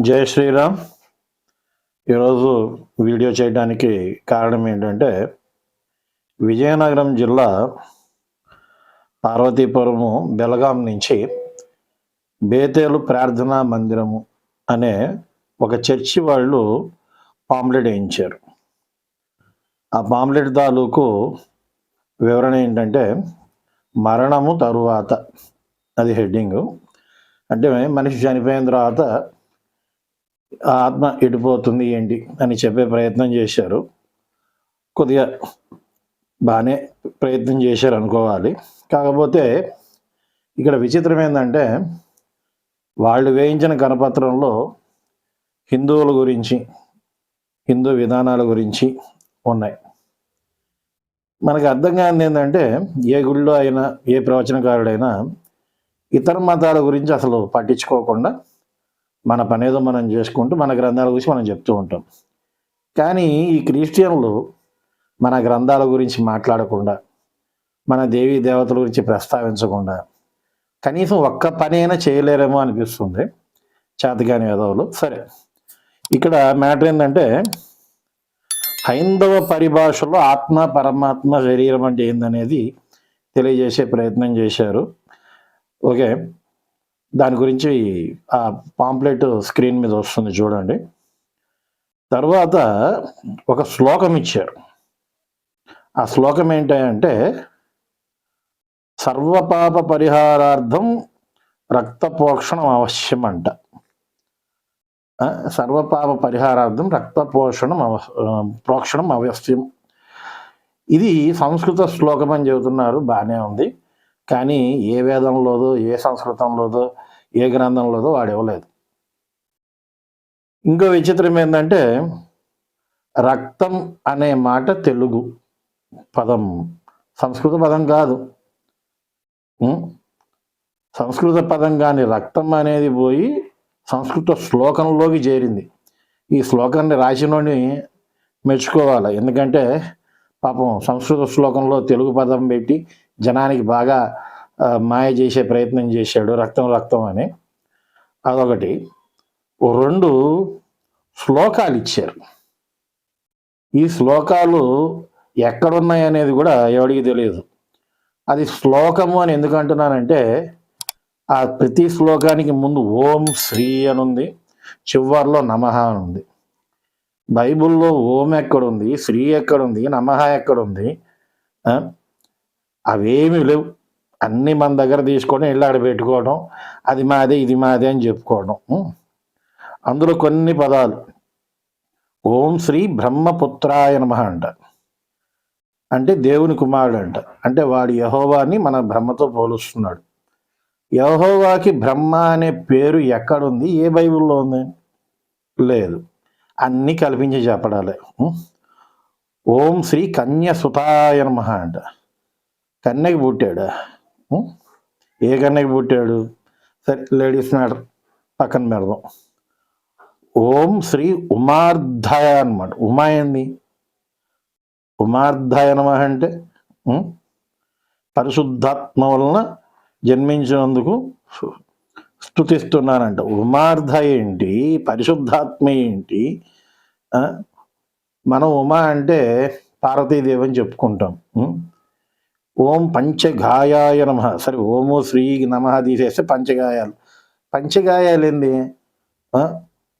జై శ్రీరామ్. ఈరోజు వీడియో చేయడానికి కారణం ఏంటంటే విజయనగరం జిల్లా పార్వతీపురము బెలగాం నుంచి బేతేలు ప్రార్థనా మందిరము అనే ఒక చర్చి వాళ్ళు పాంప్లెట్ వేయించారు. ఆ పాంప్లెట్ తాలూకు వివరణ ఏంటంటే మరణము తరువాత అది హెడ్డింగు. అంటే మనిషి చనిపోయిన తర్వాత ఆత్మ ఎడిపోతుంది ఏంటి అని చెప్పే ప్రయత్నం చేశారు. కొద్దిగా బాగానే ప్రయత్నం చేశారు అనుకోవాలి. కాకపోతే ఇక్కడ విచిత్రం ఏంటంటే వాళ్ళు వేయించిన కనపత్రంలో హిందువుల గురించి హిందూ విధానాల గురించి ఉన్నాయి. మనకు అర్థం కానిది ఏంటంటే ఏ గుళ్ళో అయినా ఏ ప్రవచనకారుడైనా ఇతర మతాల గురించి అసలు పట్టించుకోకుండా మన పనేదో మనం చేసుకుంటూ మన గ్రంథాల గురించి మనం చెప్తూ ఉంటాం. కానీ ఈ క్రిస్టియన్లు మన గ్రంథాల గురించి మాట్లాడకుండా మన దేవీ దేవతల గురించి ప్రస్తావించకుండా కనీసం ఒక్క పని అయినా చేయలేరేమో అనిపిస్తుంది చేతగాని వేదవులు సరే ఇక్కడ మ్యాటర్ ఏంటంటే హైందవ పరిభాషలో ఆత్మ పరమాత్మ శరీరం అంటే ఏందనేది తెలియజేసే ప్రయత్నం చేశారు. ఓకే దాని గురించి ఆ పాంప్లెట్ స్క్రీన్ మీద వస్తుంది చూడండి. తర్వాత ఒక శ్లోకం ఇచ్చారు. ఆ శ్లోకం ఏంటంటే సర్వపాప పరిహారార్థం రక్తపోషణం అవశ్యం అంట సర్వపాప పరిహారార్థం రక్తపోషణం అవ ప్రోక్షణం అవశ్యం. ఇది సంస్కృత శ్లోకం అని చెబుతున్నారు బాగానే ఉంది. కానీ ఏ వేదంలోదో ఏ సంస్కృతంలోదో ఏ గ్రంథంలోదో వాడు ఇవ్వలేదు. ఇంకో విచిత్రం ఏంటంటే రక్తం అనే మాట తెలుగు పదం. సంస్కృత పదం కాదు. సంస్కృత పదం కానీ రక్తం అనేది పోయి సంస్కృత శ్లోకంలోకి చేరింది. ఈ శ్లోకాన్ని రాసినోని మెచ్చుకోవాలి. ఎందుకంటే పాపం సంస్కృత శ్లోకంలో తెలుగు పదం పెట్టి జనానికి బాగా మాయ చేసే ప్రయత్నం చేశాడు రక్తం రక్తం అని. అదొకటి. రెండు శ్లోకాలు ఇచ్చారు. ఈ శ్లోకాలు ఎక్కడున్నాయి అనేది కూడా ఎవడికి తెలియదు. అది శ్లోకము అని ఎందుకు అంటున్నానంటే ఆ ప్రతి శ్లోకానికి ముందు ఓం శ్రీ అని ఉంది చివరిలో నమః అని ఉంది బైబిల్లో ఓం ఎక్కడుంది శ్రీ ఎక్కడుంది నమః ఎక్కడుంది అవేమి లేవు. అన్నీ మన దగ్గర తీసుకొని ఇళ్ళాడ పెట్టుకోవడం అది మాదే ఇది మాదే అని చెప్పుకోవడం. అందులో కొన్ని పదాలు. ఓం శ్రీ బ్రహ్మపుత్రాయ నమ అంట. అంటే దేవుని కుమారుడు అంట. అంటే వాడు యహోవాని మన బ్రహ్మతో పోలుస్తున్నాడు. యహోవాకి బ్రహ్మ అనే పేరు ఎక్కడుంది? ఏ బైబిల్లో ఉంది? లేదు. అన్నీ కల్పించి చెప్పడాలి. ఓం శ్రీ కన్యసుతాయ నమ అంట. కన్నకి పుట్టాడా? ఏ కన్నకి పుట్టాడు? సరే లేడీస్ మ్యాటర్. పక్కన పెడదాం. ఓం శ్రీ ఉమార్ధాయ అనమాట ఉమా ఏంది? ఉమార్ధాయ నమ అంటే పరిశుద్ధాత్మ వలన జన్మించినందుకు స్థుతిస్తున్నానంట ఉమార్ధ ఏంటి? పరిశుద్ధాత్మ ఏంటి? మనం ఉమా అంటే పార్వతీదేవి అని చెప్పుకుంటాం. ఓం పంచగాయాయ నమ. సరే ఓము శ్రీ నమ తీసేస్తే పంచగాయాలు. పంచగాయాలు ఏంది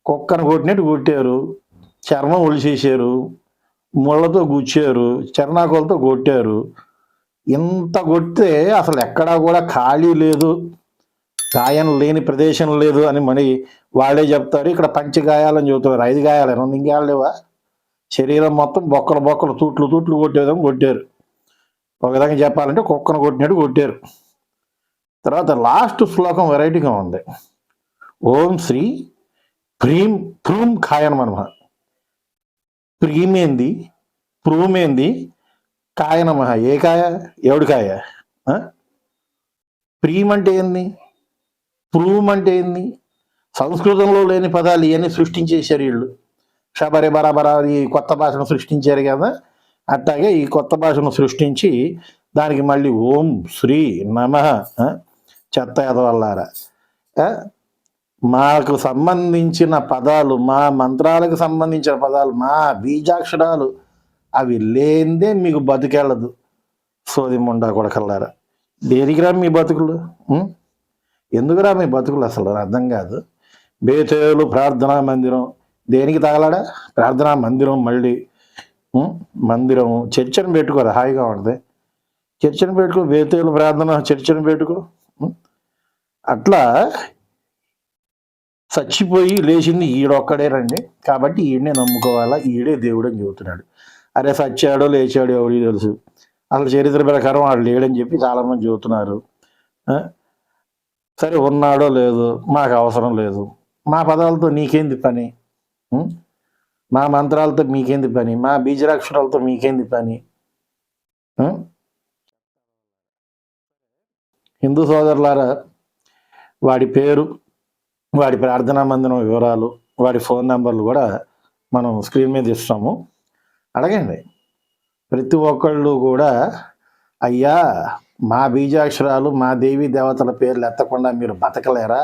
కుక్కను కొట్టినట్టు కొట్టారు. చర్మం ఒలిచేసారు ముళ్ళతో గుచ్చారు. చర్నాకులతో కొట్టారు. ఇంత కొడితే అసలు ఎక్కడా కూడా ఖాళీ లేదు. గాయం లేని ప్రదేశం లేదు అని మరి వాళ్ళే చెప్తారు. ఇక్కడ పంచగాయాలని చెబుతారు ఐదు గాయాలు రెండు ఇంకేళ్ళు లేవా? శరీరం మొత్తం బొక్కలు బొక్కలు తూట్లు తూట్లు కొట్టేదాం కొట్టారు. ఒక విధంగా చెప్పాలంటే కుక్కను కొట్టినట్టు కొట్టారు. తర్వాత లాస్ట్ శ్లోకం వెరైటీగా ఉంది. ఓం శ్రీ ప్రీం ప్రూమ్ కాయనమనమ ప్రీమేంది ప్రూమేంది కాయనమ ఏ కాయ ఎవడికాయ ప్రీమ్ అంటే ఏంది? ప్రూమ్ అంటే ఏంది? సంస్కృతంలో లేని పదాలు ఇవన్నీ సృష్టించేశారు వీళ్ళు. షబరి బరాబరా ఈ కొత్త భాషను సృష్టించారు కదా. అట్లాగే ఈ కొత్త భాషను సృష్టించి దానికి మళ్ళీ ఓం శ్రీ నమ చెత్త ఎదవల్లారా. మాకు సంబంధించిన పదాలు మా మంత్రాలకు సంబంధించిన పదాలు మా బీజాక్షరాలు అవి లేనిదే మీకు బతికెళ్ళదు. సోది ముండా కొడకల్లారా. దేనికిరా మీ బతుకులు? ఎందుకురా మీ బతుకులు అసలు? అర్థం కాదు. బేతేలు ప్రార్థనా మందిరం. దేనికి తగలడా? ప్రార్థనా మందిరం మళ్ళీ మందిరము. మందిరం చర్చను పెట్టుకోరా హాయిగా ఉంటుంది చర్చను పెట్టుకో. వేతేలు ప్రార్థన చర్చను పెట్టుకో. అట్లా చచ్చిపోయి లేచింది ఈడొక్కడే రండి. కాబట్టి ఈడనే నమ్ముకోవాలా. ఈడే దేవుడు అని చెబుతున్నాడు. అరే చచ్చాడో లేచాడో ఎవడి తెలుసు? అసలు చరిత్ర ప్రకారం వాడు లేడని చెప్పి చాలామంది చెబుతున్నారు. సరే ఉన్నాడో లేదు మాకు అవసరం లేదు. మా పదాలతో నీకేంది పని? మా మంత్రాలతో మీకేంది పని? మా బీజరాక్షరాలతో మీకేంది పని? హిందూ సోదరులారా వాడి పేరు వాడి ప్రార్థనా మందిరం వివరాలు వాడి ఫోన్ నెంబర్లు కూడా మనం స్క్రీన్ మీద ఇస్తాము. అడగండి. ప్రతి ఒక్కళ్ళు కూడా అయ్యా మా బీజాక్షరాలు మా దేవి దేవతల పేర్లు ఎత్తకుండా మీరు బతకలేరా?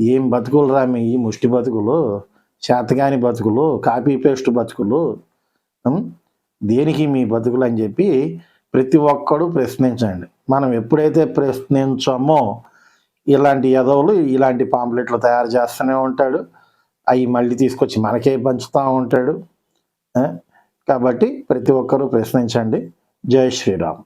ఏం బతుకులు రా మీ ఈ ముష్టి బతుకులు? చేతగాని బతుకులు కాపీ పేస్ట్ బతుకులు దేనికి మీ బతుకులు అని చెప్పి ప్రతి ఒక్కడు ప్రశ్నించండి. మనం ఎప్పుడైతే ప్రశ్నించామో ఇలాంటి ఎదవులు ఇలాంటి పాంప్లెట్లు తయారు చేస్తూనే ఉంటాడు. అవి మళ్ళీ తీసుకొచ్చి మనకే పంచుతూ ఉంటాడు. కాబట్టి ప్రతి ఒక్కరూ ప్రశ్నించండి. జై శ్రీరామ్.